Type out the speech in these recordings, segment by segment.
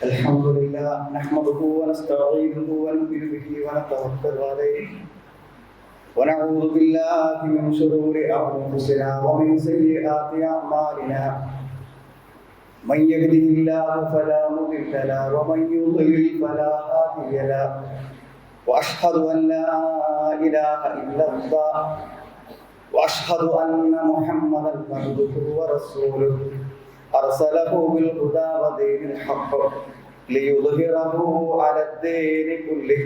الحمد لله نحمده ونستعينه ونؤمن به ونتوكل عليه ونعوذ بالله من شرور انفسنا ومن سيئات اعمالنا من يهده الله فلا مضل له ومن يضلل فلا هادي له واشهد ان لا اله الا الله واشهد ان محمدا عبده ورسوله أرسله بالهدى ودين الحق ليظهره على الدين كله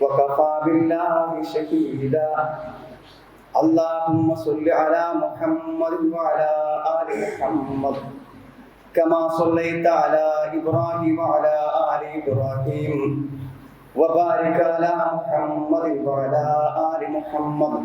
وكفى بالله شهيدا. اللهم صل على محمد وعلى آل محمد كما صليت على إبراهيم وعلى آل إبراهيم وبارك على محمد وعلى آل محمد.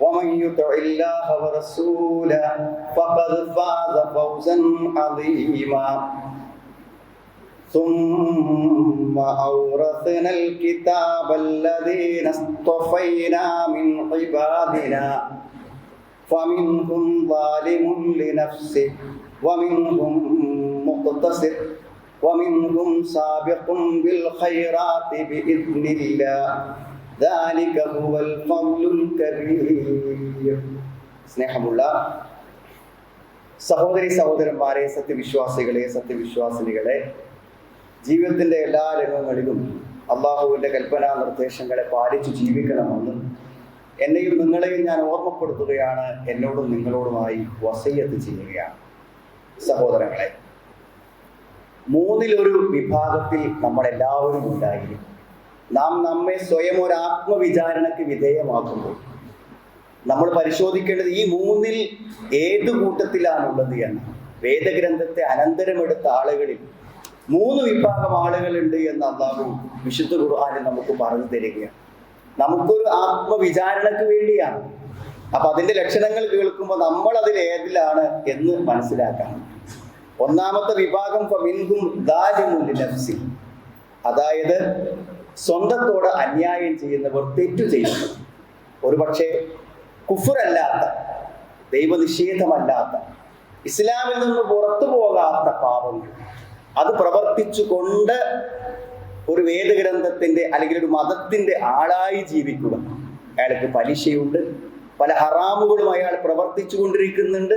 ومن يطع الله ورسوله فقد فاز فوزا عظيما. ثم أورثنا الكتاب الذين اصطفينا من عبادنا. فمنهم ظالم لنفسه ومنهم مقتصد ومنهم سابق بالخيرات بإذن الله. സ്നേഹമുള്ള സഹോദരി സഹോദരന്മാരെ സത്യവിശ്വാസികളെ സത്യവിശ്വാസിനികളെ ജീവിതത്തിന്റെ എല്ലാ രംഗങ്ങളിലും അള്ളാഹുവിന്റെ കൽപ്പനാ നിർദ്ദേശങ്ങളെ പാലിച്ചു ജീവിക്കണമെന്ന് എന്നെയും നിങ്ങളെയും ഞാൻ ഓർമ്മപ്പെടുത്തുകയാണ് എന്നോടും നിങ്ങളോടുമായി വസയ്യത്ത് ചെയ്യുകയാണ്. സഹോദരങ്ങളെ മൂന്നിലൊരു വിഭാഗത്തിൽ നമ്മൾ എല്ലാവരും ഉണ്ടായിരിക്കും. നാം നമ്മെ സ്വയം ഒരു ആത്മവിചാരണയ്ക്ക് വിധേയമാക്കുമ്പോൾ നമ്മൾ പരിശോധിക്കേണ്ടത് ഈ മൂന്നിൽ ഏത് കൂട്ടത്തിലാണുള്ളത് എന്ന്. വേദഗ്രന്ഥത്തെ അനന്തരമെടുത്ത ആളുകളിൽ മൂന്ന് വിഭാഗം ആളുകളുണ്ട് എന്ന് അള്ളാഹു വിശുദ്ധ ഖുർആാനിൽ നമുക്ക് പറഞ്ഞു തരികയാണ്. നമുക്കൊരു ആത്മവിചാരണക്ക് വേണ്ടിയാണ്. അപ്പൊ അതിന്റെ ലക്ഷണങ്ങൾ കേൾക്കുമ്പോൾ നമ്മൾ അതിൽ ഏതിലാണ് എന്ന് മനസ്സിലാക്കാം. ഒന്നാമത്തെ വിഭാഗം അതായത് സ്വന്തത്തോട് അന്യായം ചെയ്യുന്നവർ തെറ്റു ചെയ്യുന്നു. ഒരുപക്ഷെ കുഫുറല്ലാത്ത ദൈവനിഷേധമല്ലാത്ത ഇസ്ലാമിൽ നിന്ന് പുറത്തു പോകാത്ത പാപങ്ങൾ. അത് പ്രവർത്തിച്ചുകൊണ്ട് ഒരു വേദഗ്രന്ഥത്തിന്റെ അല്ലെങ്കിൽ ഒരു മതത്തിന്റെ ആളായി ജീവിക്കുക. അയാൾക്ക് പലിശയുണ്ട് പല ഹറാമുകളും അയാൾ പ്രവർത്തിച്ചു കൊണ്ടിരിക്കുന്നുണ്ട്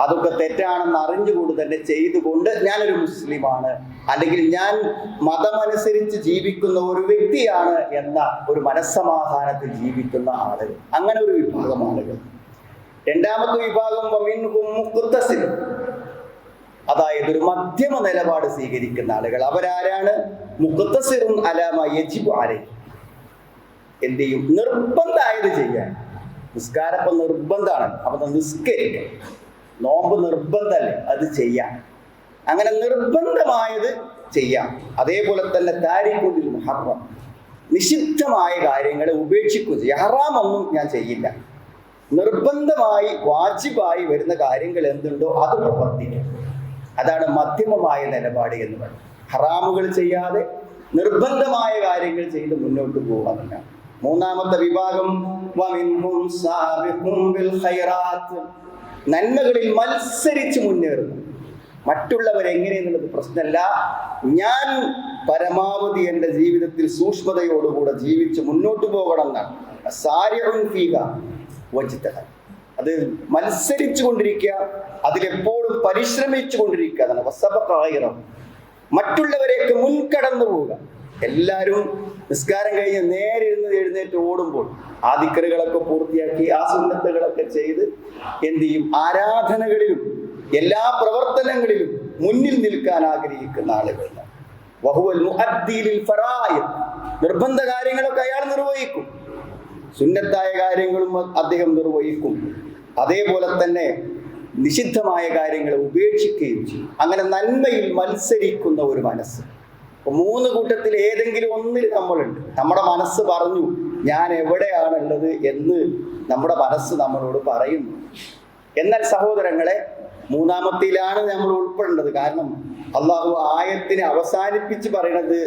അതൊക്കെ തെറ്റാണെന്ന് അറിഞ്ഞുകൊണ്ട് തന്നെ ചെയ്തുകൊണ്ട് ഞാനൊരു മുസ്ലിമാണ്. അല്ലെങ്കിൽ ഞാൻ മതമനുസരിച്ച് ജീവിക്കുന്ന ഒരു വ്യക്തിയാണ് എന്ന ഒരു മനസ്സമാധാനത്തിൽ ജീവിക്കുന്ന ആളുകൾ. അങ്ങനെ ഒരു വിഭാഗം ആളുകൾ. രണ്ടാമത്തെ വിഭാഗം അതായത് ഒരു മധ്യമ നിലപാട് സ്വീകരിക്കുന്ന ആളുകൾ. അവരാരാണ്? മുഖത്തസിറും അലാമ യജിബ് ആരെ എന്ത് ചെയ്യും? നിർബന്ധമായത് ചെയ്യാൻ. നിസ്കാരപ്പം നിർബന്ധമാണ്. അപ്പൊ നിസ്കരിക്കും നോമ്പ് നിർബന്ധമല്ലേ? അത് ചെയ്യാം അങ്ങനെ നിർബന്ധമായത് ചെയ്യാം. അതേപോലെ തന്നെ താരിക്കുണ്ടിൽ മുഹറം. നിഷിദ്ധമായ കാര്യങ്ങളെ ഉപേക്ഷിക്കുകയും ചെയ്യും. ഹറാമൊന്നും ഞാൻ ചെയ്യില്ല. നിർബന്ധമായി വാജിബായി വരുന്ന കാര്യങ്ങൾ എന്തുണ്ടോ അത് പ്രവർത്തിക്കും. അതാണ് മധ്യമമായ നിലപാട് എന്ന് പറയുന്നത്. ഹറാമുകൾ ചെയ്യാതെ നിർബന്ധമായ കാര്യങ്ങൾ ചെയ്ത് മുന്നോട്ട് പോകാമെന്നാണ് മൂന്നാമത്തെ വിഭാഗം. നന്മകളിൽ മത്സരിച്ച് മുന്നേറുന്നു. മറ്റുള്ളവർ എങ്ങനെയെന്നുള്ളത് പ്രശ്നമല്ല. ഞാൻ പരമാവധി എന്റെ ജീവിതത്തിൽ സൂക്ഷ്മതയോടുകൂടെ ജീവിച്ച് മുന്നോട്ട് പോകണം എന്നാണ്. സാരിഉൻ ഫീക വജ്തഹ. അത് മത്സരിച്ചു കൊണ്ടിരിക്കുക അതിലെപ്പോഴും പരിശ്രമിച്ചു കൊണ്ടിരിക്കുക അതാണ് വസപ്രായം മറ്റുള്ളവരെയൊക്കെ മുൻകടന്നു പോവുക എല്ലാവരും നിസ്കാരം കഴിഞ്ഞ് നേരെ ഇരുന്ന് എഴുന്നേറ്റ് ഓടുമ്പോൾ ആദിക്കറികളൊക്കെ പൂർത്തിയാക്കി ആ സുന്നത്തുകളൊക്കെ ചെയ്ത് എന്ത് ചെയ്യും? ആരാധനകളിലും എല്ലാ പ്രവർത്തനങ്ങളിലും മുന്നിൽ നിൽക്കാൻ ആഗ്രഹിക്കുന്ന ആളുകളാണ് വഹുവൽ. നിർബന്ധ കാര്യങ്ങളൊക്കെ അയാൾ നിർവഹിക്കും. സുന്നത്തായ കാര്യങ്ങളും അദ്ദേഹം നിർവഹിക്കും. അതേപോലെ തന്നെ നിഷിദ്ധമായ കാര്യങ്ങളെ ഉപേക്ഷിക്കുകയും ചെയ്യും. അങ്ങനെ നന്മയിൽ മത്സരിക്കുന്ന ഒരു മനസ്സ്. മൂന്ന് കൂട്ടത്തിൽ ഏതെങ്കിലും ഒന്നിൽ നമ്മളുണ്ട്. നമ്മുടെ മനസ്സ് പറഞ്ഞു ഞാൻ എവിടെയാണുള്ളത് എന്ന് നമ്മുടെ മനസ്സ് നമ്മളോട് പറയുന്നു. എന്നാൽ സഹോദരങ്ങളെ മൂന്നാമത്തിലാണ് നമ്മൾ ഉൾപ്പെടേണ്ടത്. കാരണം അള്ളാഹു ആയത്തിനെ അവസാനിപ്പിച്ച് പറയണത്.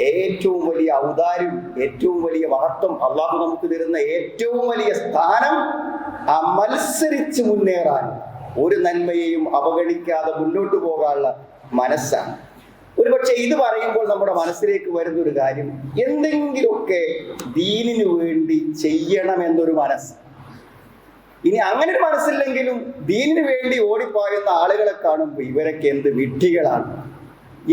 ഏറ്റവും വലിയ ഔദാര്യം ഏറ്റവും വലിയ മഹത്വം അള്ളാഹു നമുക്ക് തരുന്ന ഏറ്റവും വലിയ സ്ഥാനം ആ മത്സരിച്ച് മുന്നേറാൻ ഒരു നന്മയെയും അവഗണിക്കാതെ മുന്നോട്ട് പോകാനുള്ള മനസ്സാണ്. ഒരു പക്ഷേ ഇത് പറയുമ്പോൾ നമ്മുടെ മനസ്സിലേക്ക് വരുന്ന ഒരു കാര്യം എന്തെങ്കിലുമൊക്കെ ദീനിനു വേണ്ടി ചെയ്യണം എന്നൊരു മനസ്സ്. ഇനി അങ്ങനെ ഒരു മനസ്സില്ലെങ്കിലും ദീനിനു വേണ്ടി ഓടിപ്പായുന്ന ആളുകളെ കാണുമ്പോൾ ഇവരൊക്കെ എന്ത് വിഡ്ഢികളാണ്.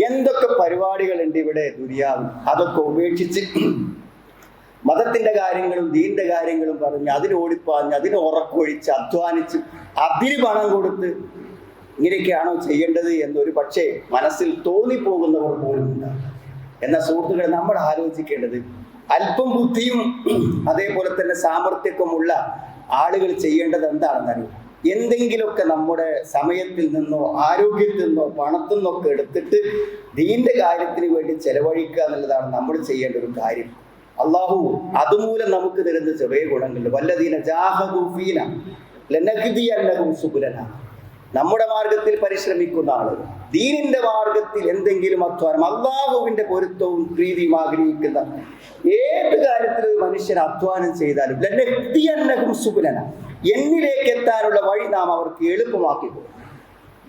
എന്തൊക്കെ പരിപാടികളുണ്ട് ഇവിടെ ദുര്യാവ് അതൊക്കെ ഉപേക്ഷിച്ച് മതത്തിന്റെ കാര്യങ്ങളും ദീന്റെ കാര്യങ്ങളും പറഞ്ഞ് അതിന് ഓടിപ്പാഞ്ഞ് അതിന് ഉറക്കൊഴിച്ച് അധ്വാനിച്ച് അതിന് പണം കൊടുത്ത് ഇങ്ങനെയൊക്കെയാണോ ചെയ്യേണ്ടത് എന്നൊരു പക്ഷേ മനസ്സിൽ തോന്നിപ്പോകുന്നവർ പോലും ഉണ്ടാകും എന്ന സുഹൃത്തുക്കളെ നമ്മൾ ആലോചിക്കേണ്ടത് അല്പം ബുദ്ധിയും അതേപോലെ തന്നെ സാമർഥ്യത്വമുള്ള ആളുകൾ ചെയ്യേണ്ടത് എന്താണെന്നറിയും എന്തെങ്കിലുമൊക്കെ നമ്മുടെ സമയത്തിൽ നിന്നോ ആരോഗ്യത്തിൽ നിന്നോ പണത്തിൽ നിന്നൊക്കെ എടുത്തിട്ട് ദീന്റെ കാര്യത്തിന് വേണ്ടി ചെലവഴിക്കുക എന്നുള്ളതാണ് നമ്മൾ ചെയ്യേണ്ട ഒരു കാര്യം. അള്ളാഹു അതുമൂലം നമുക്ക് തരുന്ന ചെറിയ ഗുണങ്ങളുണ്ട്. വല്ലതീന ജാഹദൂഫീന ലനഗ്ദിയന്നഹും സുബുലന. നമ്മുടെ മാർഗത്തിൽ പരിശ്രമിക്കുന്ന ആളുകൾ ദീനിന്റെ മാർഗത്തിൽ എന്തെങ്കിലും അധ്വാനം അള്ളാഹുവിന്റെ പൊരുത്തവും പ്രീതിയും ആഗ്രഹിക്കുന്ന ഏത് കാര്യത്തിൽ മനുഷ്യൻ അധ്വാനം ചെയ്താലും ലനഗ്ദിയന്നഹും സുബുലന എന്നിലേക്ക് എത്താനുള്ള വഴി നാം അവർക്ക് എളുപ്പമാക്കി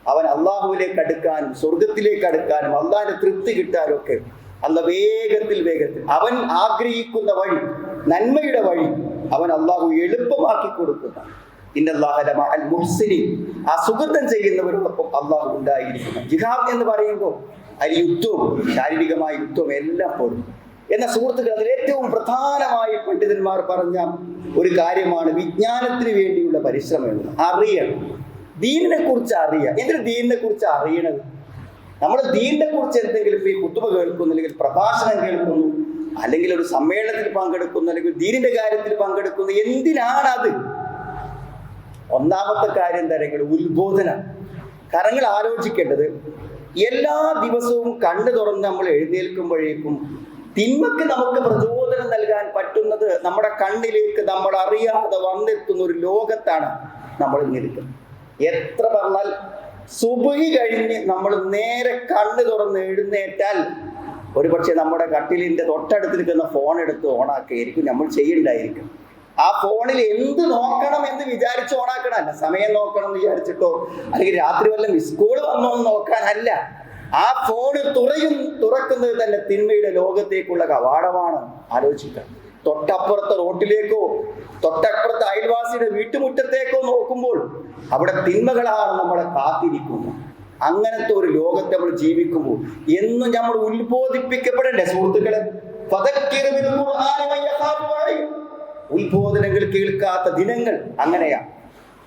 അവൻ അള്ളാഹുവിലേക്ക് അടുക്കാനും സ്വർഗത്തിലേക്ക് അടുക്കാനും അള്ളാഹിന്റെ തൃപ്തി കിട്ടാനും ഒക്കെ അല്ല വേഗത്തിൽ വേഗത്തിൽ. അവൻ ആഗ്രഹിക്കുന്ന വഴി നന്മയുടെ വഴി അവൻ അള്ളാഹു എളുപ്പമാക്കി കൊടുക്കുന്ന മുഹ്സിനി ആ സുഹൃത്തം ചെയ്യുന്നവരോടൊപ്പം അള്ളാഹു ഉണ്ടായിരിക്കുന്നു. ജിഹാദ് എന്ന് പറയുമ്പോൾ അതിൽ യുദ്ധവും ശാരീരികമായ യുദ്ധവും എല്ലാം പോലും. എന്ന സുഹൃത്തുക്കൾ അതിൽ ഏറ്റവും പ്രധാനമായി പണ്ഡിതന്മാർ പറഞ്ഞ ഒരു കാര്യമാണ് വിജ്ഞാനത്തിന് വേണ്ടിയുള്ള പരിശ്രമം എന്ന്. അറിയണം. ദീനിനെ കുറിച്ച് അറിയാം. എന്തിനു ദീനിനെ കുറിച്ച് അറിയണത്? നമ്മൾ ദീനിനെ കുറിച്ച് എന്തെങ്കിലും ഈ കുത്തുമ കേൾക്കുന്നു അല്ലെങ്കിൽ പ്രഭാഷണം കേൾക്കുന്നു അല്ലെങ്കിൽ ഒരു സമ്മേളനത്തിൽ പങ്കെടുക്കുന്നു അല്ലെങ്കിൽ ദീനിന്റെ കാര്യത്തിൽ പങ്കെടുക്കുന്നു അത് ഒന്നാമത്തെ കാര്യം തരങ്ങൾ ഉത്ബോധനം. കാരണം നിങ്ങൾ ആലോചിക്കേണ്ടത് എല്ലാ ദിവസവും കണ്ണു തുറന്ന് നമ്മൾ എഴുന്നേൽക്കുമ്പോഴേക്കും തിന്മക്ക് നമുക്ക് പ്രചോദനം നൽകാൻ പറ്റുന്നത് നമ്മുടെ കണ്ണിലേക്ക് നമ്മൾ അറിയാതെ വന്നെത്തുന്ന ഒരു ലോകത്താണ് നമ്മൾ ഇങ്ങനെ എത്ര പറഞ്ഞാൽ സുബഹി കഴിഞ്ഞ് നമ്മൾ നേരെ കണ്ണ് തുറന്ന് എഴുന്നേറ്റാൽ ഒരു പക്ഷെ നമ്മുടെ കട്ടിലിന്റെ തൊട്ടടുത്ത് നിൽക്കുന്ന ഫോൺ എടുത്ത് ഓണാക്കിയായിരിക്കും നമ്മൾ ചെയ്യണ്ടായിരിക്കും. ആ ഫോണിൽ എന്ത് നോക്കണം എന്ന് വിചാരിച്ച് ഓണാക്കണമല്ല സമയം നോക്കണം എന്ന് വിചാരിച്ചിട്ടോ? അല്ലെങ്കിൽ രാത്രി വല്ല മിസ് കോൾ വന്നോ എന്ന് നോക്കാനല്ല. ആ ഫോൺ തുറയും തുറക്കുന്നത് തന്നെ തിന്മയുടെ ലോകത്തേക്കുള്ള കവാടമാണ്. ആലോചിക്കുക. തൊട്ടപ്പുറത്തെ റോട്ടിലേക്കോ തൊട്ടപ്പുറത്തെ അയൽവാസിയുടെ വീട്ടുമുറ്റത്തേക്കോ നോക്കുമ്പോൾ അവിടെ തിന്മകളാണ് നമ്മളെ കാത്തിരിക്കുന്നത്. അങ്ങനത്തെ ഒരു ലോകത്ത് നമ്മൾ ജീവിക്കുമ്പോൾ എന്നും നമ്മൾ ഉത്ബോധിപ്പിക്കപ്പെടണ്ടേ? സുഹൃത്തുക്കളെ ഉത്ബോധനങ്ങൾ കേൾക്കാത്ത ദിനങ്ങൾ അങ്ങനെയാ.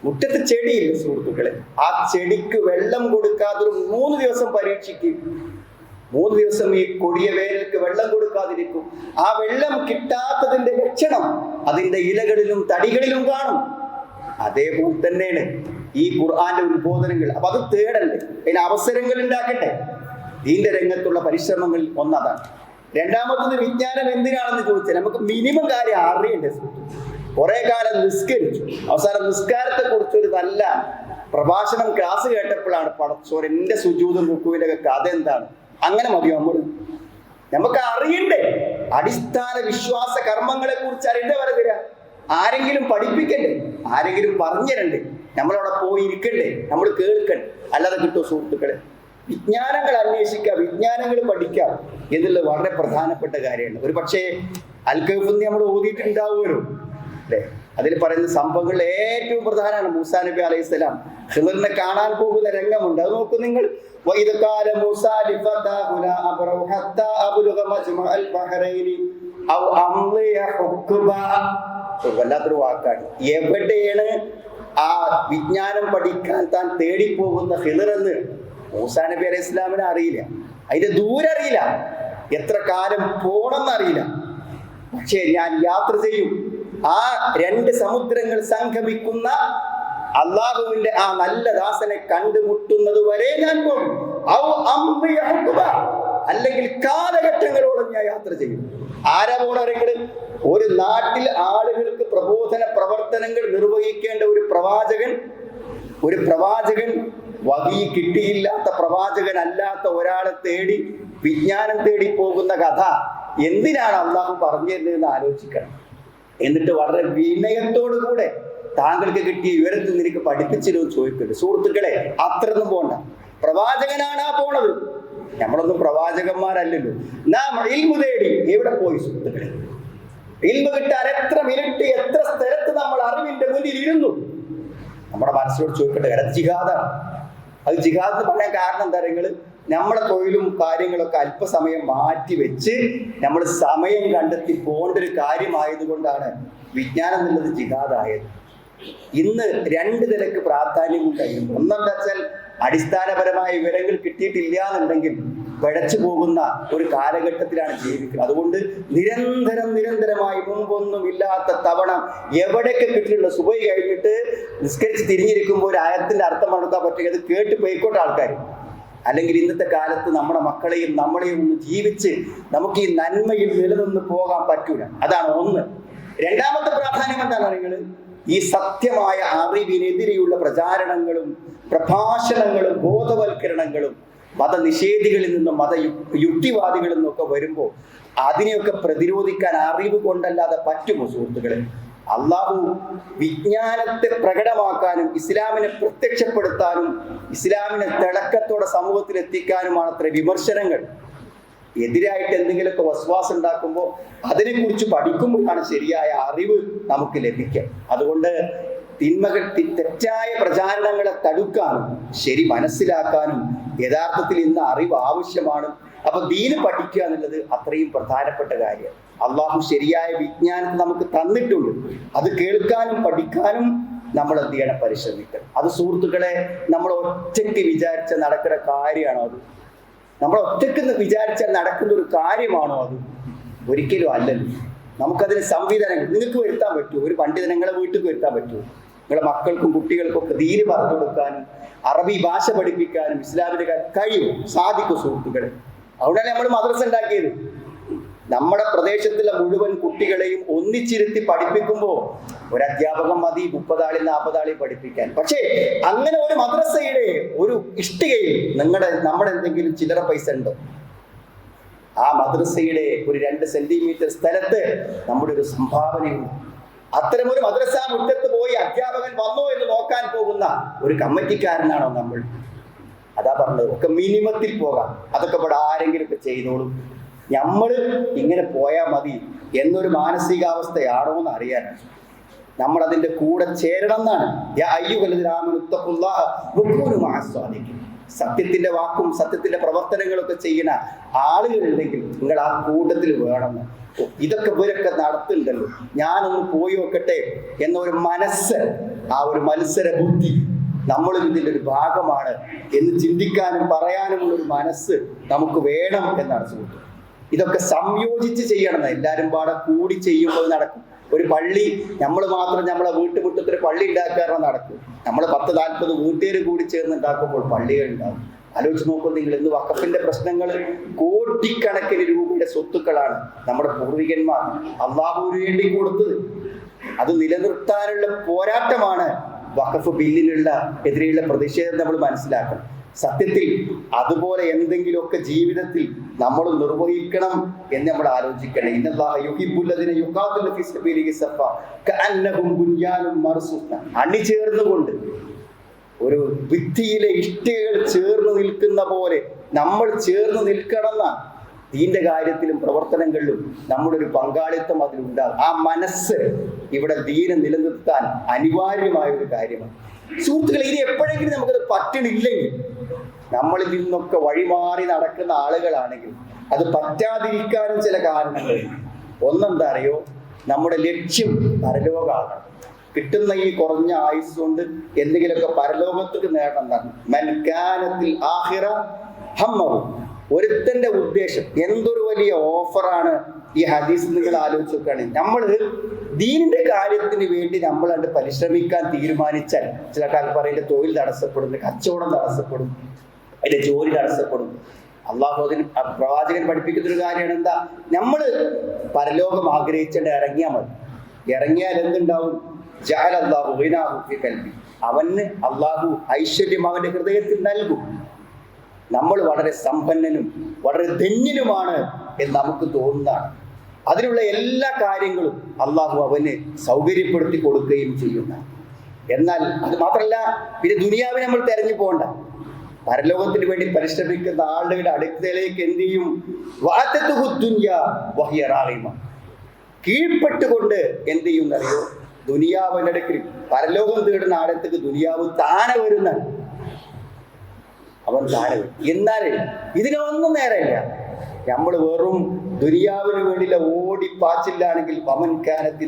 മുറ്റത്ത് ചെടിയില്ല സുഹൃത്തുക്കളെ? ആ ചെടിക്ക് വെള്ളം കൊടുക്കാതെ മൂന്ന് ദിവസം പരീക്ഷിക്കും. മൂന്ന് ദിവസം ഈ കൊടിയ വേനൽക്ക് വെള്ളം കൊടുക്കാതിരിക്കും. ആ വെള്ളം കിട്ടാത്തതിന്റെ ലക്ഷണം അതിന്റെ ഇലകളിലും തടികളിലും കാണും. അതേപോലെ തന്നെയാണ് ഈ ഖുർആന്റെ ഉത്ബോധനങ്ങൾ. അപ്പൊ അത് തേടണ്ടേ അതിന് അവസരങ്ങൾ ഉണ്ടാക്കട്ടെ. ഇതിന്റെ രംഗത്തുള്ള പരിശ്രമങ്ങളിൽ ഒന്നതാണ്. രണ്ടാമത്തത് വിജ്ഞാനം എന്തിനാണെന്ന് ചോദിച്ചാൽ നമുക്ക് മിനിമം കാര്യം അറിയണ്ടേ കുറെ കാലം നിസ്കരിച്ചു. അവസാനം നിസ്കാരത്തെ കുറിച്ച് ഒരു നല്ല പ്രഭാഷണം ക്ലാസ് കേട്ടപ്പോഴാണ് പടച്ചോർ എന്റെ സുജൂതും റുക്കുവിന്റെ കഥ എന്താണ്? അങ്ങനെ മതിയോ നമ്മൾ നമുക്ക് അറിയണ്ടേ? അടിസ്ഥാന വിശ്വാസ കർമ്മങ്ങളെ കുറിച്ച് അറിയണ്ടേ തരാ ആരെങ്കിലും പഠിപ്പിക്കണ്ടേ? ആരെങ്കിലും പറഞ്ഞു തരണ്ടേ നമ്മളവിടെ പോയി ഇരിക്കണ്ടേ നമ്മൾ കേൾക്കണ്ടേ? അല്ലാതെ കിട്ടുമോ സുഹൃത്തുക്കളെ? വിജ്ഞാനങ്ങൾ അന്വേഷിക്കാം വിജ്ഞാനങ്ങൾ പഠിക്കാം. എന്നുള്ളത് വളരെ പ്രധാനപ്പെട്ട കാര്യമാണ്. ഒരു പക്ഷേ അൽക്കഫ് നമ്മൾ ഓതിയിട്ടുണ്ടാവുമല്ലോ. അല്ലെ? അതിൽ പറയുന്ന സംഭവങ്ങൾ ഏറ്റവും പ്രധാനമാണ്. മൂസാ നബി അലൈഹി സ്വലാം കാണാൻ പോകുന്ന രംഗമുണ്ട്. അത് നോക്കൂ നിങ്ങൾ. വല്ലാത്തൊരു വാക്കാണ്. എവിടെയാണ് ആ വിജ്ഞാനം പഠിക്കാൻ താൻ തേടിപ്പോകുന്ന ഹിദർ എന്ന് മൂസാ നബി അലൈഹി ഇസ്ലാമിനെ അറിയില്ല. അതിന്റെ ദൂരം അറിയില്ല. എത്ര കാലം പോണെന്ന് അറിയില്ല. പക്ഷേ ഞാൻ യാത്ര ചെയ്യും. ആ രണ്ട് സമുദ്രങ്ങൾ സംഗമിക്കുന്ന അള്ളാഹുവിന്റെ ആ നല്ല ദാസനെ കണ്ടുമുട്ടുന്നത് വരെ ഞാൻ പോകും. അല്ലെങ്കിൽ കാലഘട്ടങ്ങളോളം ഞാൻ യാത്ര ചെയ്യും. ആരാ പോണവരെങ്കിലും? ഒരു നാട്ടിൽ ആളുകൾക്ക് പ്രബോധന പ്രവർത്തനങ്ങൾ നിർവഹിക്കേണ്ട ഒരു പ്രവാചകൻ ഒരു പ്രവാചകൻ വകി കിട്ടിയില്ലാത്ത പ്രവാചകനല്ലാത്ത ഒരാളെ തേടി വിജ്ഞാനം തേടി പോകുന്ന കഥ എന്തിനാണ് അള്ളാഹു പറഞ്ഞു തരുന്നതെന്ന് ആലോചിക്കണം. എന്നിട്ട് വളരെ വിനയത്തോടു കൂടെ താങ്കൾക്ക് കിട്ടിയ വിവരത്തിൽ നിനക്ക് പഠിപ്പിച്ചിരുന്നു ചോദിക്കരുത്. സുഹൃത്തുക്കളെ അത്രയൊന്നും പോണ്ട. പ്രവാചകനാണ് ആ പോണത്. നമ്മളൊന്നും പ്രവാചകന്മാരല്ലല്ലോ. നാം ഇൽമു തേടി എവിടെ പോയി സുഹൃത്തുക്കളെ? ഇൽമു കിട്ടാൻ എത്ര മിനിറ്റ് എത്ര സ്ഥലത്ത് നമ്മൾ അറിവിന്റെ മുന്നിൽ ഇരുന്നു? നമ്മുടെ മനസ്സിലോട് ചോദിക്കട്ടെ ജിഹാദാണ് അത് ജിഹാദ് എന്ന് പറയാൻ കാരണം എന്താ നിങ്ങൾ നമ്മളെ തൊഴിലും കാര്യങ്ങളൊക്കെ അല്പസമയം മാറ്റി വെച്ച് നമ്മൾ സമയം കണ്ടെത്തി പോകേണ്ട ഒരു കാര്യമായതുകൊണ്ടാണ് വിജ്ഞാനം എന്നുള്ളത് ജിഹാദായത് ഇന്ന് രണ്ട് നിലയ്ക്ക് പ്രാധാന്യം ഉണ്ടായിരുന്നു ഒന്നെന്താ വെച്ചാൽ അടിസ്ഥാനപരമായ വിവരങ്ങൾ കിട്ടിയിട്ടില്ല എന്നുണ്ടെങ്കിൽ പിഴച്ചു പോകുന്ന ഒരു കാലഘട്ടത്തിലാണ് ജീവിക്കുന്നത്. അതുകൊണ്ട് നിരന്തരം നിരന്തരമായി മുമ്പൊന്നും ഇല്ലാത്ത തവണ എവിടെയൊക്കെ കിട്ടിയിട്ടുള്ള സുബൈ കഴിഞ്ഞിട്ട് നിസ്കരിച്ച് തിരിഞ്ഞിരിക്കുമ്പോൾ ഒരു ആയത്തിന്റെ അർത്ഥം നടത്താൻ പറ്റുക? അത് കേട്ട് പോയിക്കോട്ടെ ആൾക്കാർ അല്ലെങ്കിൽ ഇന്നത്തെ കാലത്ത് നമ്മുടെ മക്കളെയും നമ്മളെയും ഒന്ന് ജീവിച്ച് നമുക്ക് ഈ നന്മയിൽ നിലനിന്ന് പോകാൻ പറ്റൂല. അതാണ് ഒന്ന്. രണ്ടാമത്തെ പ്രാധാന്യം എന്താണ് നിങ്ങൾ ഈ സത്യമായ അറിവിനെതിരെയുള്ള പ്രചാരണങ്ങളും പ്രഭാഷണങ്ങളും ബോധവൽക്കരണങ്ങളും മതനിഷേധികളിൽ നിന്നും മത യുക്തിവാദികളിൽ നിന്നൊക്കെ വരുമ്പോൾ അതിനെയൊക്കെ പ്രതിരോധിക്കാൻ അറിവ് കൊണ്ടല്ലാതെ പറ്റുമോ സുഹൃത്തുക്കളെ? അള്ളാഹു വിജ്ഞാനത്തെ പ്രകടമാക്കാനും ഇസ്ലാമിനെ പ്രത്യക്ഷപ്പെടുത്താനും ഇസ്ലാമിനെ തിളക്കത്തോടെ സമൂഹത്തിൽ എത്തിക്കാനുമാണ് അത്ര വിമർശനങ്ങൾ. എതിരായിട്ട് എന്തെങ്കിലുമൊക്കെ വസ്വാസം ഉണ്ടാക്കുമ്പോൾ അതിനെക്കുറിച്ച് പഠിക്കുമ്പോഴാണ് ശരിയായ അറിവ് നമുക്ക് ലഭിക്കുക. അതുകൊണ്ട് തിന്മകൾ തെറ്റായ പ്രചാരണങ്ങളെ തടുക്കാനും ശരി മനസ്സിലാക്കാനും യഥാർത്ഥത്തിൽ ഇന്ന് അറിവ് ആവശ്യമാണ്. അപ്പൊ ദീന് പഠിക്കുക എന്നുള്ളത് അത്രയും പ്രധാനപ്പെട്ട കാര്യം. അള്ളാഹു ശരിയായ വിജ്ഞാനം നമുക്ക് തന്നിട്ടുണ്ട്. അത് കേൾക്കാനും പഠിക്കാനും നമ്മൾ എന്ത് ചെയ്യണം? പരിശ്രമിക്കണം. അത് സുഹൃത്തുക്കളെ നമ്മൾ ഒറ്റയ്ക്ക് വിചാരിച്ച നടക്കുന്ന കാര്യമാണോ അത്? നമ്മൾ ഒറ്റയ്ക്ക് വിചാരിച്ചാൽ നടക്കുന്ന ഒരു കാര്യമാണോ അത്? ഒരിക്കലും അല്ലല്ലോ. നമുക്കതിന് സംവിധാനങ്ങൾ നിങ്ങൾക്ക് വരുത്താൻ പറ്റുമോ? ഒരു പണ്ഡിതനെ നിങ്ങളെ വീട്ടിൽ വരുത്താൻ പറ്റുമോ? നിങ്ങളെ മക്കൾക്കും കുട്ടികൾക്കും ഒക്കെ ദീന് പറഞ്ഞു കൊടുക്കാനും അറബി ഭാഷ പഠിപ്പിക്കാനും ഇസ്ലാമിന്റെ കഴിയും സാധിക്കും സുഹൃത്തുക്കളെ. അവിടെയാണ് നമ്മൾ മദ്രസ ഉണ്ടാക്കിയത്. നമ്മുടെ പ്രദേശത്തുള്ള മുഴുവൻ കുട്ടികളെയും ഒന്നിച്ചിരുത്തി പഠിപ്പിക്കുമ്പോൾ ഒരു അധ്യാപകൻ മതി മുപ്പതാളി നാൽപ്പതാളി പഠിപ്പിക്കാൻ. പക്ഷേ അങ്ങനെ ഒരു മദ്രസയുടെ ഒരു ഇഷ്ടികയിൽ നിങ്ങളുടെ നമ്മുടെ എന്തെങ്കിലും ചില്ലറ പൈസ ഉണ്ടോ? ആ മദ്രസയുടെ ഒരു രണ്ട് സെന്റിമീറ്റർ സ്ഥലത്ത് നമ്മുടെ ഒരു സംഭാവനയുണ്ട്. ഒരു മദ്രസ മുറ്റത്ത് പോയി അധ്യാപകൻ വന്നോ എന്ന് നോക്കാൻ പോകുന്ന ഒരു കമ്മിറ്റിക്കാരനാണോ നമ്മൾ? അതാ പറഞ്ഞത്. ഒക്കെ മിനിമത്തിൽ പോകാം. അതൊക്കെ ഇവിടെ ആരെങ്കിലും ഒക്കെ ചെയ്തോളും. നമ്മൾ ഇങ്ങനെ പോയാൽ മതി എന്നൊരു മാനസികാവസ്ഥയാണോ എന്ന് അറിയാൻ നമ്മൾ അതിന്റെ കൂടെ ചേരണം എന്നാണ്. സത്യത്തിന്റെ വാക്കും സത്യത്തിന്റെ പ്രവർത്തനങ്ങളൊക്കെ ചെയ്യുന്ന ആളുകളുണ്ടെങ്കിൽ നിങ്ങൾ ആ കൂട്ടത്തിൽ വേണം. ഇതൊക്കെ ഇവരൊക്കെ നടത്തുന്നുണ്ടല്ലോ. ഞാനൊന്ന് പോയി വെക്കട്ടെ എന്നൊരു മനസ്സ് ആ ഒരു മത്സര ബുദ്ധി നമ്മളും ഇതിന്റെ ഒരു ഭാഗമാണ് എന്ന് ചിന്തിക്കാനും പറയാനുമുള്ള ഒരു മനസ്സ് നമുക്ക് വേണം എന്നാണ് സുഹൃത്ത് ഇതൊക്കെ സംയോജിച്ച് ചെയ്യണം എല്ലാവരും പാടെ കൂടി ചെയ്യുമ്പോൾ നടക്കും. ഒരു പള്ളി നമ്മൾ മാത്രം നമ്മളെ ഒരു പള്ളി ഉണ്ടാക്കാറുണ്ട് നടക്കും. നമ്മൾ പത്ത് നാൽപ്പത് വീട്ടുകാർ കൂടി ചേർന്ന് ഉണ്ടാക്കുമ്പോൾ പള്ളികൾ ഉണ്ടാകും ആലോചിച്ച് നോക്കുമ്പോൾ നിങ്ങൾ ഇന്ന് വക്കഫിന്റെ പ്രശ്നങ്ങൾ കോടിക്കണക്കിന് രൂപയുടെ സ്വത്തുക്കളാണ് നമ്മുടെ പൂർവികന്മാർ അള്ളാഹുവിന് വേണ്ടി കൊടുത്തത്. അത് നിലനിർത്താനുള്ള പോരാട്ടമാണ് വഖഫ് ബില്ലിലുള്ള എതിരെയുള്ള പ്രതിഷേധം നമ്മൾ മനസ്സിലാക്കണം. സത്യത്തിൽ അതുപോലെ എന്തെങ്കിലുമൊക്കെ ജീവിതത്തിൽ നമ്മൾ നിർവഹിക്കണം എന്ന് നമ്മൾ ആലോചിക്കണം. അണിചേർന്നുകൊണ്ട് ഒരു ഭിത്തിയിലെ ഇഷ്ടികൾ ചേർന്ന് നിൽക്കുന്ന പോലെ നമ്മൾ ചേർന്ന് നിൽക്കണമെന്ന ദീന്റെ കാര്യത്തിലും പ്രവർത്തനങ്ങളിലും നമ്മുടെ ഒരു പങ്കാളിത്തം അതിലുണ്ടാകും. ആ മനസ്സ് ഇവിടെ ദീനെ നിലനിർത്താൻ അനിവാര്യമായ ഒരു കാര്യമാണ്. സുഹൃത്തുക്കൾ ഇനി എപ്പോഴെങ്കിലും നമുക്കത് പറ്റണില്ലെങ്കിൽ നമ്മളിൽ നിന്നൊക്കെ വഴിമാറി നടക്കുന്ന ആളുകളാണെങ്കിൽ അത് പറ്റാതിരിക്കാനും ചില കാരണങ്ങളുണ്ട് ഒന്നെന്താ അറിയോ നമ്മുടെ ലക്ഷ്യം പരലോകമാണ്. കിട്ടുന്ന ഈ കുറഞ്ഞ ആയുസ് കൊണ്ട് എന്തെങ്കിലുമൊക്കെ പരലോകത്തേക്ക് നേടണം. ആഹിറ ഹമ്മറും ഒരുത്തന്റെ ഉദ്ദേശം എന്തൊരു വലിയ ഓഫറാണ് ഈ ഹദീസ് നിങ്ങൾ ആലോചിച്ച് നോക്കുകയാണെങ്കിൽ. നമ്മൾ ദീനിന്റെ കാര്യത്തിന് വേണ്ടി നമ്മൾ അത് പരിശ്രമിക്കാൻ തീരുമാനിച്ചാൽ ചില കാലം പറയുന്നത് തൊഴിൽ തടസ്സപ്പെടുന്നു കച്ചവടം തടസ്സപ്പെടും അതിന്റെ ജോലി തടസ്സപ്പെടും. അള്ളാഹു അതിന് പ്രവാചകൻ പഠിപ്പിക്കുന്ന ഒരു കാര്യമാണ് എന്താ? നമ്മൾ പരലോകം ആഗ്രഹിച്ചിട്ട് ഇറങ്ങിയാൽ മതി. ഇറങ്ങിയാൽ എന്തുണ്ടാവും? ഗിനാഹു ഫീ ഖൽബി. അവന് അള്ളാഹു ഐശ്വര്യം അവന്റെ ഹൃദയത്തിൽ നൽകും. നമ്മൾ വളരെ സമ്പന്നനും വളരെ ധന്യനുമാണ് എന്ന് നമുക്ക് തോന്നുന്നതാണ്. അതിനുള്ള എല്ലാ കാര്യങ്ങളും അള്ളാഹു അവന് സൗകര്യപ്പെടുത്തി കൊടുക്കുകയും ചെയ്യുന്ന എന്നാൽ അത് മാത്രമല്ല പിന്നെ ദുനിയാവിനെ നമ്മൾ തെരഞ്ഞു പോകണ്ട. പരലോകത്തിന് വേണ്ടി പരിശ്രമിക്കുന്ന ആളുകളുടെ അടുത്തലേക്ക് എന്ത് ചെയ്യും? റാഹിമ. കീഴ്പ്പെട്ടുകൊണ്ട് എന്ത് ചെയ്യും അറിയോ? ദുനിയാവിന്റെ അടുക്കൽ പരലോകം തേടുന്ന ആഴത്തേക്ക് ദുനിയാവ് താനെ വരുന്ന. അവൻ താനെ വരും. എന്നാൽ ഇതിനൊന്നും നേരമില്ല നമ്മൾ വെറും ദുനിയാവിന് വേണ്ടിയില്ല ഓടി പാച്ചില്ലാണെങ്കിൽ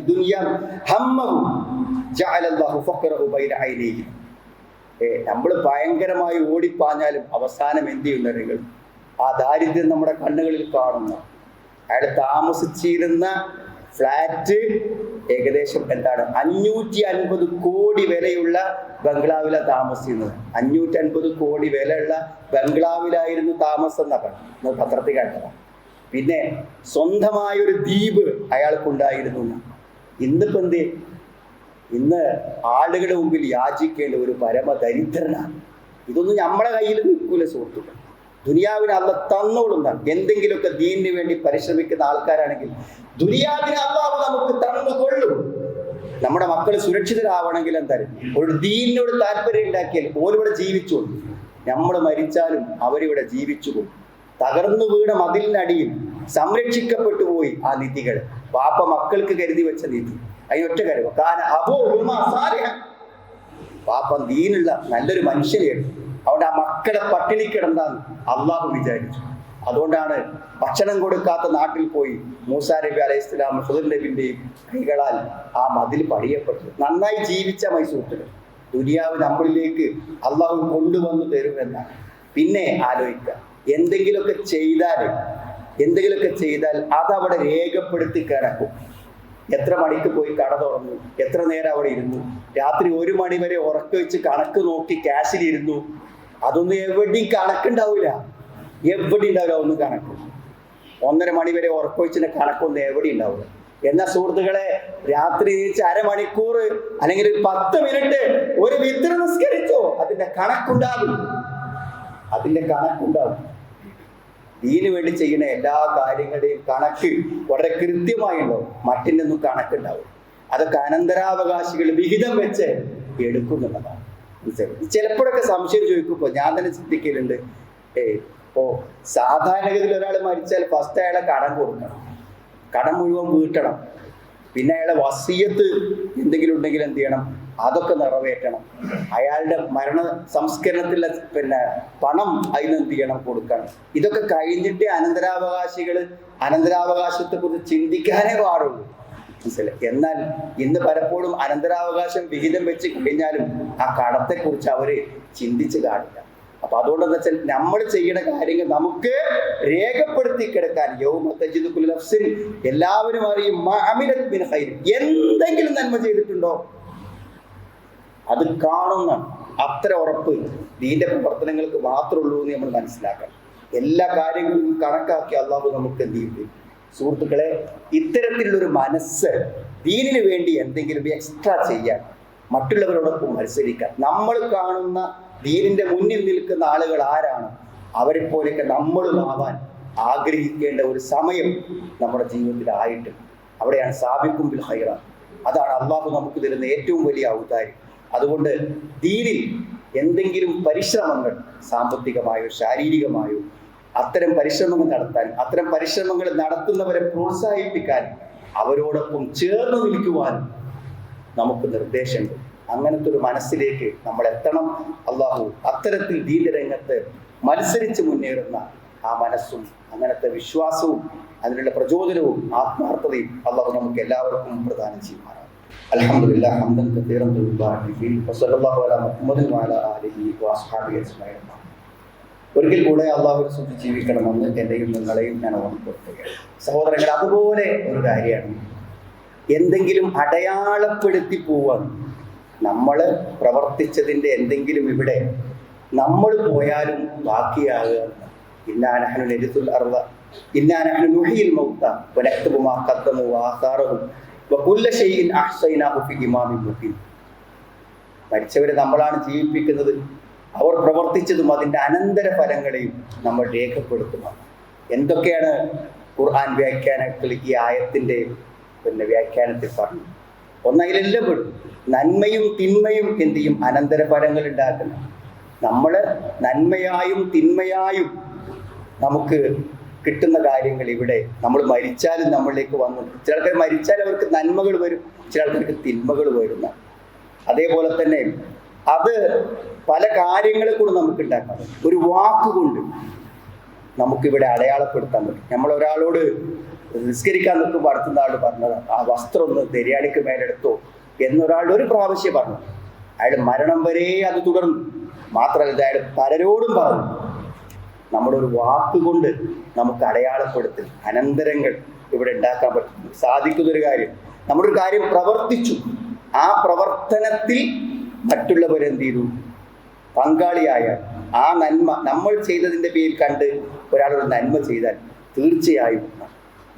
ദുനിയാ ഹമ്മഹു ജഅലല്ലാഹു ഫഖറഹു ബൈന നമ്മൾ ഭയങ്കരമായി ഓടിപ്പാഞ്ഞാലും അവസാനം എന്ത് ചെയ്യുന്നവരുകൾ ആ ദാരിദ്ര്യം നമ്മുടെ കണ്ണുകളിൽ കാണുന്നു. അയാൾ താമസിച്ചിരുന്ന ഫ്ലാറ്റ് ഏകദേശം എന്താണ്? അഞ്ഞൂറ്റി അൻപത് കോടി വിലയുള്ള ബംഗ്ലാവിലാണ് താമസിക്കുന്നത് അഞ്ഞൂറ്റി അൻപത് കോടി വിലയുള്ള ബംഗ്ലാവിലായിരുന്നു താമസം എന്നൊക്കെ പത്രത്തിൽ കണ്ടതാണ് പിന്നെ സ്വന്തമായ ഒരു ദ്വീപ് അയാൾക്കുണ്ടായിരുന്നു. ഇന്നിപ്പോ എന്തേ? ഇന്ന് ആളുകളുടെ മുമ്പിൽ യാചിക്കേണ്ട ഒരു പരമദരിദ്രനാണ്. ഇതൊന്നും നമ്മളെ കയ്യിൽ നിൽക്കൂല സുഹൃത്തുക്കൾ ദുനിയാവിന് അല്ല തന്നോളുന്ന എന്തെങ്കിലുമൊക്കെ ദീനിന് വേണ്ടി പരിശ്രമിക്കുന്ന ആൾക്കാരാണെങ്കിൽ ദുനിയാവിനെ അള്ളാഹു നമുക്ക് തന്നുകൊള്ളും നമ്മുടെ മക്കൾ സുരക്ഷിതരാവണമെങ്കിൽ എന്തായാലും ഒരു ദീനിനോട് താല്പര്യം ഉണ്ടാക്കിയാൽ ഓരിവിടെ ജീവിച്ചോളൂ നമ്മൾ മരിച്ചാലും അവരിവിടെ ജീവിച്ചു പോകും തകർന്നു വീണ മതിലിനടിയിൽ സംരക്ഷിക്കപ്പെട്ടു പോയി ആ നിധികൾ. പാപ്പ മക്കൾക്ക് കരുതി വെച്ച നിധി. അതിനൊറ്റ കരുവ കാരണം അബോ ഉമ്മ സാലിഹൻ. പാപ്പ ദീനുള്ള നല്ലൊരു മനുഷ്യനെയാണ് അവിടെ ആ മക്കളെ പട്ടിണി കിടന്നാന്ന് അള്ളാഹു വിചാരിച്ചു. അതുകൊണ്ടാണ് ഭക്ഷണം കൊടുക്കാത്ത നാട്ടിൽ പോയി മൂസാ നബി അലൈഹി ഇസ്ലാം ഹുദർ നബിന്റെയും കൈകളാൽ ആ മതിൽ പടിയപ്പെട്ടു നന്നായി ജീവിച്ച മൈസൂട്ടുകൾ ദുനിയാവ് നമ്മളിലേക്ക് അള്ളാഹു കൊണ്ടുവന്നു തരുമെന്നാണ്. പിന്നെ ആലോചിക്കുക. എന്തെങ്കിലുമൊക്കെ ചെയ്താൽ എന്തെങ്കിലുമൊക്കെ ചെയ്താൽ അതവിടെ രേഖപ്പെടുത്തി കിടക്കും. എത്ര മണിക്ക് പോയി കട തുറന്നു? എത്ര നേരം അവിടെ ഇരുന്നു? രാത്രി ഒരു മണി വരെ ഉറക്ക വെച്ച് കണക്ക് നോക്കി ക്യാഷിൽ ഇരുന്നു. അതൊന്നും എവിടെയും കണക്കുണ്ടാവില്ല എവിടെ ഉണ്ടാവില്ല ഒന്നും കണക്ക്. ഒന്നര മണി വരെ ഉറക്ക വെച്ചിന്റെ കണക്കൊന്നും എവിടെ ഉണ്ടാവില്ല. എന്ന സുഹൃത്തുക്കളെ രാത്രി നീച്ച് അരമണിക്കൂർ അല്ലെങ്കിൽ ഒരു പത്ത് മിനിറ്റ് ഒരു വിത്ര നിസ്കരിച്ചോ അതിന്റെ കണക്കുണ്ടാകും. അതിന്റെ കണക്കുണ്ടാകും. ദീന് വേണ്ടി ചെയ്യുന്ന എല്ലാ കാര്യങ്ങളുടെയും കണക്ക് വളരെ കൃത്യമായി ഉണ്ടാവും മറ്റിന്റെ ഒന്നും കണക്കുണ്ടാവും അതൊക്കെ അനന്തരാവകാശികൾ വിഹിതം വെച്ച് എടുക്കുന്നുള്ളതാണ്. ചിലപ്പോഴൊക്കെ സംശയം ചോദിക്കുമ്പോൾ ഞാൻ തന്നെ ചിന്തിക്കലുണ്ട്. ഏ ഇപ്പോ സാധാരണഗതിയിൽ ഒരാൾ മരിച്ചാൽ ഫസ്റ്റ് അയാളെ കടം കൊടുക്കണം. കടം മുഴുവൻ വീട്ടണം. പിന്നെ അയാളെ വസീയത്ത് എന്തെങ്കിലും ഉണ്ടെങ്കിൽ എന്ത് ചെയ്യണം? അതൊക്കെ നിറവേറ്റണം. അയാളുടെ മരണ സംസ്കരണത്തിലെ പിന്നെ പണം അതിന് എന്ത് ചെയ്യണം? കൊടുക്കണം. ഇതൊക്കെ കഴിഞ്ഞിട്ടേ അനന്തരാവകാശികൾ അനന്തരാവകാശത്തെ കുറിച്ച് ചിന്തിക്കാനേ പാടുള്ളൂ. മനസ്സിലായി? എന്നാൽ ഇന്ന് പലപ്പോഴും അനന്തരാവകാശം വിഹിതം വെച്ച് കഴിഞ്ഞാലും ആ കടത്തെ കുറിച്ച് അവർ ചിന്തിച്ച് കാണില്ല. അപ്പൊ അതുകൊണ്ടെന്ന് വെച്ചാൽ നമ്മൾ ചെയ്യുന്ന കാര്യങ്ങൾ നമുക്ക് രേഖപ്പെടുത്തി കിടക്കാൻ യൗമ തജിദു എല്ലാവരും അറിയും എന്തെങ്കിലും നന്മ ചെയ്തിട്ടുണ്ടോ? അത് കാണുന്ന അത്ര ഉറപ്പ് ദീന്റെ പ്രവർത്തനങ്ങൾക്ക് മാത്രമുള്ളൂ എന്ന് നമ്മൾ മനസ്സിലാക്കണം. എല്ലാ കാര്യങ്ങളും കണക്കാക്കി അള്ളാഹു നമുക്ക് എന്ത് ചെയ്യും? സുഹൃത്തുക്കളെ ഇത്തരത്തിലുള്ളൊരു മനസ്സ് ദീനിന് വേണ്ടി എന്തെങ്കിലും എക്സ്ട്രാ ചെയ്യാൻ മറ്റുള്ളവരോടൊപ്പം മത്സരിക്കാൻ. നമ്മൾ കാണുന്ന ദീനിന്റെ മുന്നിൽ നിൽക്കുന്ന ആളുകൾ ആരാണ് അവരെ പോലെയൊക്കെ നമ്മളും ആവാൻ ആഗ്രഹിക്കേണ്ട ഒരു സമയം നമ്മുടെ ജീവിതത്തിൽ അവിടെയാണ് സാബിക്കും ബിൽ ഹൈറ അതാണ് അള്ളാഹു നമുക്ക് തരുന്ന ഏറ്റവും വലിയ ഔദാര്യം. അതുകൊണ്ട് ദീനിൽ എന്തെങ്കിലും പരിശ്രമങ്ങൾ സാമ്പത്തികമായോ ശാരീരികമായോ അത്തരം പരിശ്രമങ്ങൾ നടത്താൻ അത്തരം പരിശ്രമങ്ങൾ നടത്തുന്നവരെ പ്രോത്സാഹിപ്പിക്കാൻ അവരോടൊപ്പം ചേർന്ന് നിൽക്കുവാനും നമുക്ക് നിർദ്ദേശമുണ്ട്. അങ്ങനത്തെ ഒരു മനസ്സിലേക്ക് നമ്മൾ എത്തണം. അള്ളാഹു അത്തരത്തിൽ ദീനരംഗത്ത് മത്സരിച്ച് മുന്നേറുന്ന ആ മനസ്സും അങ്ങനത്തെ വിശ്വാസവും അതിനുള്ള പ്രചോദനവും ആത്മാർത്ഥതയും അള്ളാഹു നമുക്ക് എല്ലാവർക്കും പ്രദാനം ചെയ്യുമാറാണ് അലഹമുല്ല ഹംദൻ وصلى الله അലാ محمد وعلى اله واصحابه അജ്മഈൻ. ഒരിക്കൽ കൂടെ അള്ളാഹുവിനെ സ്വന്തം ജീവിക്കണമെന്ന് എന്റെയും നിങ്ങളെയും ഞാൻ ഓർമ്മപ്പെടുത്തുകയാണ്. സഹോദരങ്ങൾ അതുപോലെ ഒരു കാര്യമാണ്. എന്തെങ്കിലും അടയാളപ്പെടുത്തി പോവാണ് നമ്മൾ പ്രവർത്തിച്ചതിന്റെ എന്തെങ്കിലും ഇവിടെ നമ്മൾ പോയാലും ബാക്കിയാകുക. ഇന്നാനഹനു നെരുത്തുൽ അർവ ഇന്നാനഹനു നുഹിയിൽ മൗത്ത വനക്തുബു മാ മരിച്ചവരെ നമ്മളാണ് ജീവിപ്പിക്കുന്നത്. അവർ പ്രവർത്തിച്ചതും അതിന്റെ അനന്തര ഫലങ്ങളെയും നമ്മൾ രേഖപ്പെടുത്തുക എന്തൊക്കെയാണ് ഖുർആൻ വ്യാഖ്യാനത്തിൽ ഈ ആയത്തിന്റെ പിന്നെ വ്യാഖ്യാനത്തിൽ പറഞ്ഞു ഒന്നതിലെല്ലാം പെടും നന്മയും തിന്മയും എന്ത് ചെയ്യും? അനന്തര ഫലങ്ങൾ ഉണ്ടാക്കുന്നു. നമ്മൾ നന്മയായും തിന്മയായും നമുക്ക് കിട്ടുന്ന കാര്യങ്ങൾ ഇവിടെ നമ്മൾ മരിച്ചാലും നമ്മളിലേക്ക് വന്നു. ചില ആൾക്കാർ മരിച്ചാൽ അവർക്ക് നന്മകൾ വരും. ചില ആൾക്കാർക്ക് തിന്മകൾ വരുന്ന. അതേപോലെ തന്നെ അത് പല കാര്യങ്ങളെ കൂടെ നമുക്ക് ഉണ്ടാക്കാൻ പറ്റും ഒരു വാക്കുകൊണ്ട് നമുക്കിവിടെ അടയാളപ്പെടുത്താൻ പറ്റും. നമ്മൾ ഒരാളോട് നിസ്കരിക്കാൻ നിൽക്കുമ്പോൾ അടുത്തുന്ന ആൾ പറഞ്ഞത് ആ വസ്ത്രം ഒന്ന് ദരിയാണിക്ക് മേലെടുത്തോ എന്നൊരാൾ ഒരു പ്രാവശ്യം പറഞ്ഞു. അയാൾ മരണം വരെ അത് തുടർന്നു. മാത്രമല്ല അയാൾ പലരോടും പറഞ്ഞു. നമ്മുടെ ഒരു വാക്കുകൊണ്ട് നമുക്ക് അടയാളപ്പെടുത്തി അനന്തരങ്ങൾ ഇവിടെ ഉണ്ടാക്കാൻ പറ്റും. സാധിക്കുന്നൊരു കാര്യം. നമ്മളൊരു കാര്യം പ്രവർത്തിച്ചു. ആ പ്രവർത്തനത്തിൽ മറ്റുള്ളവരെന്ത് ചെയ്തു? പങ്കാളിയായ ആ നന്മ നമ്മൾ ചെയ്തതിന്റെ പേരിൽ കണ്ട് ഒരാളൊരു നന്മ ചെയ്താൽ തീർച്ചയായും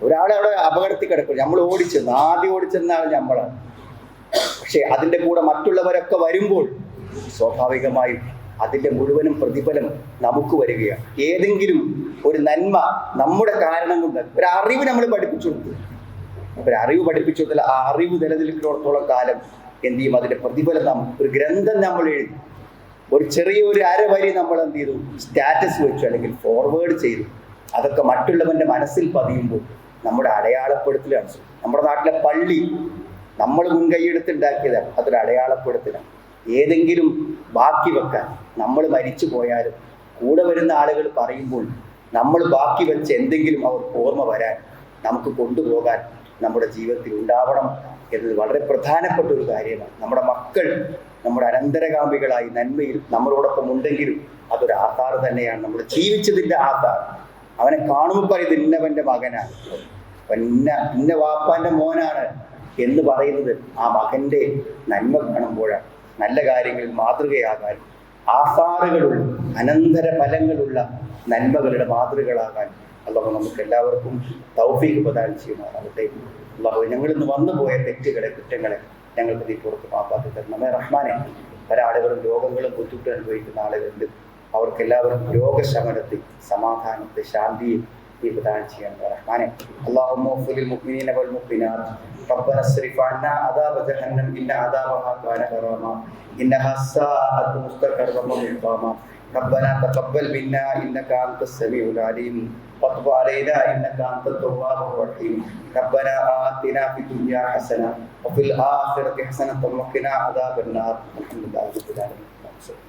ഒരാളെ അവിടെ അപകടത്തിൽ കിടക്കും. നമ്മൾ ഓടിച്ചെന്ന് ആദ്യം ഓടിച്ചെന്ന ആൾ നമ്മളാണ്. പക്ഷെ അതിന്റെ കൂടെ മറ്റുള്ളവരൊക്കെ വരുമ്പോൾ സ്വാഭാവികമായും അതിന്റെ മുഴുവനും പ്രതിഫലം നമുക്ക് വരികയാണ്. ഏതെങ്കിലും ഒരു നന്മ നമ്മുടെ കാരണം കൊണ്ട് ഒരു അറിവ് നമ്മൾ പഠിപ്പിച്ചു കൊടുത്തു. ഒരു അറിവ് പഠിപ്പിച്ചു കൊടുത്താൽ ആ അറിവ് നിലനിൽക്കുന്നിടത്തോളം കാലം എന്ത് ചെയ്യും? അതിന്റെ പ്രതിഫലം നാം ഒരു ഗ്രന്ഥം നമ്മൾ എഴുതി. ഒരു ചെറിയ ഒരു അരവരി നമ്മൾ എന്ത് ചെയ്തു? സ്റ്റാറ്റസ് വെച്ചു അല്ലെങ്കിൽ ഫോർവേഡ് ചെയ്തു. അതൊക്കെ മറ്റുള്ളവന്റെ മനസ്സിൽ പതിയുമ്പോൾ നമ്മുടെ അടയാളപ്പെടുത്തലാണ്. നമ്മുടെ നാട്ടിലെ പള്ളി നമ്മൾ മുൻകൈയെടുത്തുണ്ടാക്കിയതാണ് അതൊരു അടയാളപ്പെടുത്തലാണ്. ഏതെങ്കിലും ബാക്കി വെക്കാൻ. നമ്മൾ മരിച്ചു പോയാലും കൂടെ വരുന്ന ആളുകൾ പറയുമ്പോൾ നമ്മൾ ബാക്കി വെച്ച് എന്തെങ്കിലും അവർക്ക് ഓർമ്മ വരാൻ നമുക്ക് കൊണ്ടുപോകാൻ നമ്മുടെ ജീവിതത്തിൽ ഉണ്ടാവണം എന്നത് വളരെ പ്രധാനപ്പെട്ട ഒരു കാര്യമാണ്. നമ്മുടെ മക്കൾ നമ്മുടെ അനന്തരകാമികളായി നന്മയിൽ നമ്മളോടൊപ്പം ഉണ്ടെങ്കിലും അതൊരു ആധാർ തന്നെയാണ്. നമ്മൾ ജീവിച്ചതിന്റെ ആധാർ. അവനെ കാണുമ്പോൾ പറയുന്നത് ഇന്നവന്റെ മകനാണ്. ഇന്ന ഇന്ന വാപ്പാന്റെ മോനാണ്. എന്ന് പറയുന്നത് ആ മകന്റെ നന്മ കാണുമ്പോഴാണ്. നല്ല കാര്യങ്ങളിൽ മാതൃകയാകാൻ ആസാറുകളുള്ള അനന്തര ഫലങ്ങളുള്ള നന്മകളുടെ മാതൃകകളാകാൻ അള്ളാഹു നമുക്ക് എല്ലാവർക്കും തൗഫീഖ് പ്രദാനം ചെയ്യുമാറാകട്ടെ. അള്ളാഹു ഞങ്ങളിന്ന് വന്നു പോയ തെറ്റുകളെ കുറ്റങ്ങളെ ഞങ്ങൾക്ക് നീ പുറത്ത് മാപ്പാക്കി തരണമേ റഹ്മാനെ. പല ആളുകളും രോഗങ്ങളും ബുദ്ധിമുട്ടും അനുഭവിക്കുന്ന ആളുകളുണ്ട്. അവർക്കെല്ലാവർക്കും രോഗശമനത്തെ സമാധാനത്തെ ശാന്തിയെ പ്രദാനം ചെയ്യണം റഹ്മാനെ اللهم اغفر للمؤمنين والمؤمنات ربنا اصرف عنا عذاب جهنم ان عذابها كان غراما انها ساءت مستقرا ومقاما ربنا تقبل منا انك انت السميع العليم وتب علينا انك انت التواب الرحيم ربنا اتنا في الدنيا حسنه وفي الاخره حسنه وقنا عذاب النار الحمد لله رب العالمين